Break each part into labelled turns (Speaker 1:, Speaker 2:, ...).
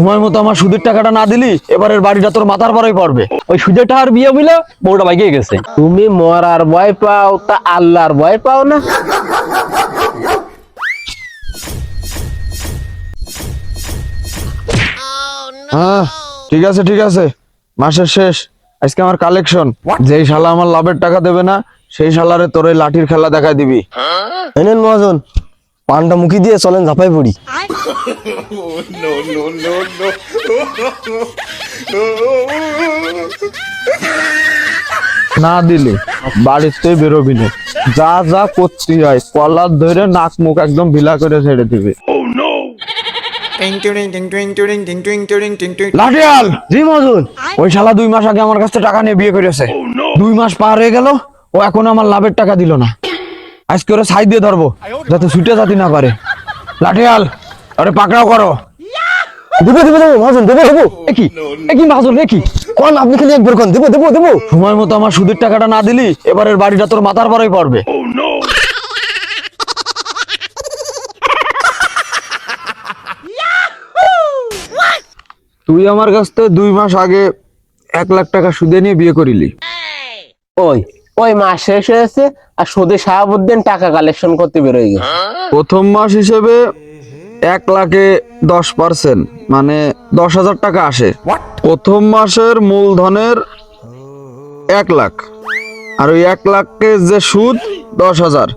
Speaker 1: সময় মতো আমার সুদের টাকাটা না দিলি এবারের বাড়িটা তোর মাথার পরেই পড়বে। ওই সুদের টাকার বিয়ে বুঝলে বউটা বাইকে গেছে।
Speaker 2: তুমি মরার ভয় পাও তা আল্লাহর ভয় পাও না।
Speaker 1: হ্যাঁ ঠিক আছে ঠিক আছে। মাসের শেষ। আজকে আমার কালেকশন যেই শালা আমার লাভের টাকা দেবে না সেই শালারে তোর লাঠির খেলা দেখা দিবি।
Speaker 3: এনেন মহাজন। পানটা মুখি দিয়ে চলেন ঝাঁপাই পড়ি
Speaker 1: না দিলে বাড়ির তুই বেরোবি না যা যা করছি হয় কলার ধরে নাক মুখ একদম ভিলা করে ছেড়ে দিবে লাঠিয়াল
Speaker 3: জি মজুন
Speaker 1: ওই শালা দুই মাস আগে আমার কাছ থেকে টাকা নিয়ে বিয়ে করেছে দুই মাস পার হয়ে গেল ও এখন আমার লাভের টাকা দিল না আজকে ওরা সাইড দিয়ে ধরবো যাতে ছুটে যাতে না পারে। লাঠিয়াল আরে পাকড়াও করো।
Speaker 3: দেবো দেবো দেবো মহাজন দেবো দেবো।
Speaker 1: একই একই মাহাজন একই
Speaker 3: কোন আপনি খালি একবার কোন? দেবো দেবো দেবো।
Speaker 1: সময় মতো আমার সুদের টাকাটা না দিলি এবারের বাড়িটা তোর মাথার পরেই পড়বে। তুই আমার কাছ থেকে দুই মাস আগে এক লাখ টাকা সুদে নিয়ে বিয়ে করিলি।
Speaker 2: ওই ওই মাস শেষ হয়েছে আর সুদে শাহাবুদ্দিন টাকা কালেকশন করতে বেরোয় গেছে।
Speaker 1: প্রথম মাস হিসেবে এক লাখে দশ পার্সেন্ট মানে দশ হাজার টাকা আসে। প্রথম মাসের মূলধনের এক লাখ। আর ওই এক লাখে যে সুদ দশ হাজার।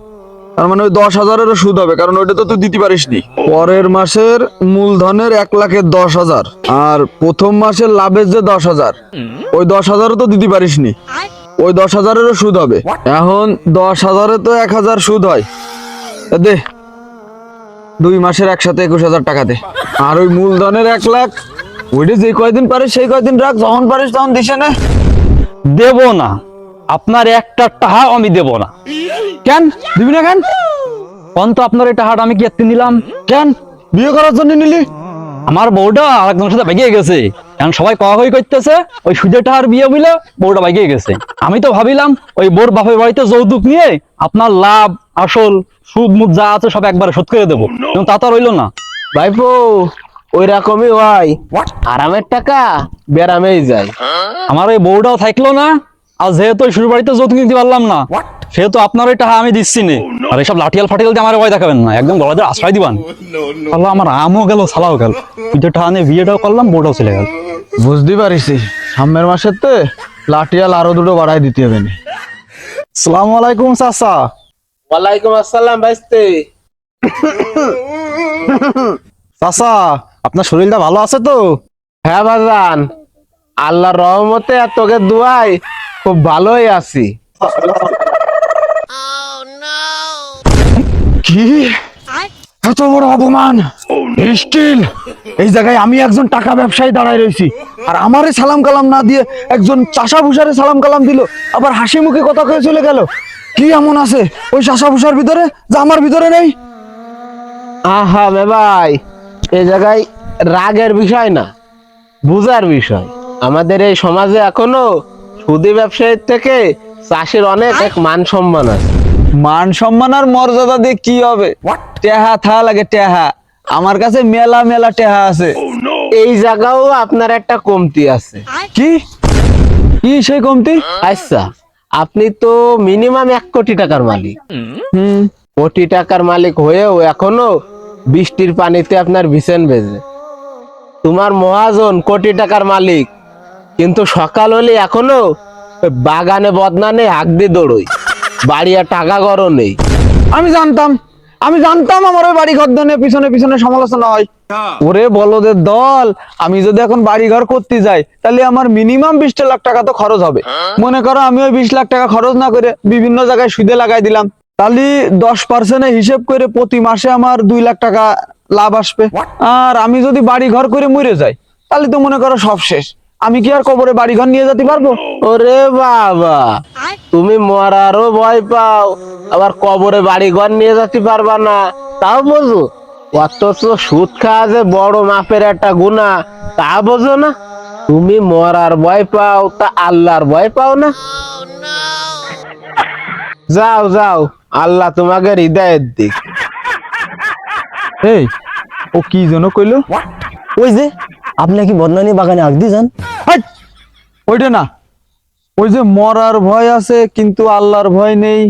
Speaker 1: তার মানে ওই দশ হাজারেরও সুদ হবে কারণ ওইটা তো তুই দিতে পারিস নি পরের মাসের মূলধনের এক লাখের দশ হাজার। আর প্রথম মাসের লাভের যে দশ হাজার ওই দশ হাজারও তো দিতে পারিস নি ওই দশ হাজারেরও সুদ হবে। এখন দশ হাজারে তো এক হাজার সুদ হয়। দে দুই মাসের একসাথে একুশ হাজার টাকা দে। আর ওই মূলধনের এক লাখ ওইটা যে কয়দিন পারিস সেই কয়দিন রাখ যখন পারিস তখন দিছে না
Speaker 4: দেব না আপনার একটা টাহা আমি দেব না।
Speaker 1: কেন? দিবি না কেন?
Speaker 4: কোন তো আপনার এই টাহাটা আমি কি নিলাম?
Speaker 1: কেন? বিয়ে করার জন্য নিলি?
Speaker 4: আমার বউটা আরেকজনের সাথে ভেঙে গেছে। এখন সবাই কই করতেছে ওই সুদের টাহার বিয়ে বুঝলে বউটা বাইকে গেছে। আমি তো ভাবিলাম ওই বোর বাপের বাড়িতে যৌতুক নিয়ে আপনার লাভ আসল সুদ মুদ যা আছে সব একবারে শোধ করে দেবো। কিন্তু তা তো আর হইল না।
Speaker 2: ভাইপো ওই রকমই হয়। আরামের টাকা বেরামেই যায়।
Speaker 4: আমার ওই বউটাও থাকল না আর যেহেতু ওই শ্বশুর বাড়িতে যৌতুক নিতে পারলাম না সেহেতু আপনার ওই টাকা আমি দিচ্ছি নে। আর এইসব লাঠিয়াল ফাটিয়াল দিয়ে আমার ভয় দেখাবেন না একদম গলাদের আশ্রয় দিবান। তাহলে আমার আমও গেল সালাও গেল। টাকা নিয়ে বিয়েটাও করলাম বউটাও চলে গেল।
Speaker 1: বুঝতে পারিস সামনের মাসের তে লাঠিয়াল আরও দুটো বাড়াই দিতে হবে না। সালাম আলাইকুম চাচা।
Speaker 2: ওয়ালাইকুম আসসালাম ভাইস্তে।
Speaker 1: চাচা আপনার শরীরটা ভালো আছে তো?
Speaker 2: হ্যাঁ বাজান আল্লাহর রহমতে আর তোকে দুয়াই খুব ভালোই আছি।
Speaker 1: কি? এত বড় অপমান। স্টিল, এই জায়গায় আমি একজন টাকা ব্যবসায়ী দাঁড়ায় রয়েছি। আর আমারে সালাম কালাম না দিয়ে একজন চাষা ভুষারে সালাম কালাম দিল, আবার হাসি মুখে কথা কয়ে চলে গেল। কি এমন আছে? ওই চাষা ভুষার ভিতরে? যা আমার ভিতরে নেই।
Speaker 2: আহা বে ভাই এই জায়গায় রাগের বিষয় না, বুঝার বিষয়। আমাদের এই সমাজে এখনও সুদি ব্যবসায়ীর থেকে চাষির অনেক এক মান সম্মান আছে।
Speaker 1: মান সম্মান আর মর্যাদা দিয়ে কি হবে? টেহা থা লাগে টেহা। আমার কাছে মেলা মেলা টেহা আছে।
Speaker 2: এই জায়গাও আপনার একটা কমতি আছে।
Speaker 1: কি? কি সেই কমতি?
Speaker 2: আচ্ছা আপনি তো মিনিমাম এক কোটি টাকার মালিক।
Speaker 1: হুম।
Speaker 2: কোটি টাকার মালিক হয়েও এখনও বৃষ্টির পানিতে আপনার বিছেন বেজে। তোমার মহাজন কোটি টাকার মালিক কিন্তু সকাল হলে এখনও বাগানে বদনানে হাক দিয়ে দৌড়ই বাড়ি আর টাকা গড়ো নেই।
Speaker 1: আমি জানতাম। আমি জানতাম আমার ওই বাড়ি ঘর ধরে পিছনে পিছনে সমালোচনা হয়। ওরে বলদের দল, আমি যদি এখন বাড়ি ঘর করতে যাই, তাহলে আমার মিনিমাম বিশ লাখ টাকা তো খরচ হবে। মনে করো আমি ওই বিশ লাখ টাকা খরচ না করে বিভিন্ন জায়গায় সুদে লাগাই দিলাম। তাহলে দশ পার্সেন্টে হিসেব করে প্রতি মাসে আমার দুই লাখ টাকা লাভ আসবে। আর আমি যদি বাড়ি ঘর করে মরে যাই, তাহলে তো মনে করো সব শেষ। আমি কি আর কবরে বাড়ি ঘর নিয়ে যেতে পারব?
Speaker 2: ওরে বাবা তুমি মরারও ভয় পাও আবার কবরে বাড়ি ঘর নিয়ে যেতে পারবা না। তাও বোঝো অথচ সুদ খাওয়া যে বড় মাপের একটা গুণা তা বোঝো না। তুমি মরার ভয় পাও তা আল্লাহর ভয় পাও না। যাও যাও আল্লাহ তোমাকে হৃদয়ের দিক।
Speaker 1: এই ও কি যেন কইলো?
Speaker 3: ওই যে আপনি কি বদনানি বাগানে আগ দি যান!
Speaker 1: ওইটা না। ওই যে মরার ভয় আছে কিন্তু আল্লাহর ভয় নেই।